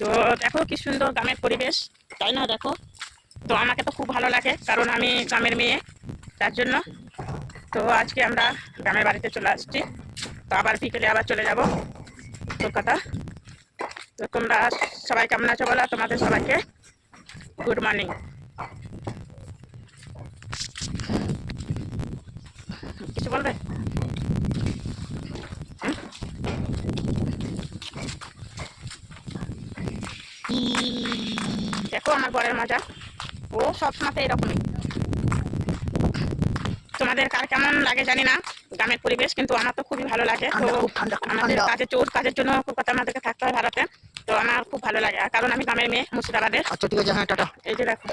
তো দেখো কি সুন্দর গ্রামের পরিবেশ, তাই না দেখো? তো আমাকে তো খুব ভালো লাগে, কারণ আমি গ্রামের মেয়ে, তার জন্য। তো আজকে আমরা গ্রামের বাড়িতে চলে আসছি। তো আবার বিকেলে আবার চলে যাব। কলকাতা তো তোমরা সবাই কেমন আছো বলো? তোমাদের সবাইকে গুড মর্নিং কিছু বলবে? দেখো আমার বরের মজা। ও সব সময় এরকমই। তোমাদের কার কেমন লাগে জানি না গ্রামের পরিবেশ কিন্তু আমার তো খুবই ভালো লাগে। তো আমাদের। কাজের চোর কাজের জন্য কলকাতা আমাদেরকে থাকতে হয় ভারতে। তো আমার খুব ভালো লাগে। আর কারণ আমি গ্রামের মেয়ে মুর্শিদাবাদের। আচ্ছা ঠিক আছে হ্যাঁ টাটা। এই যে দেখো।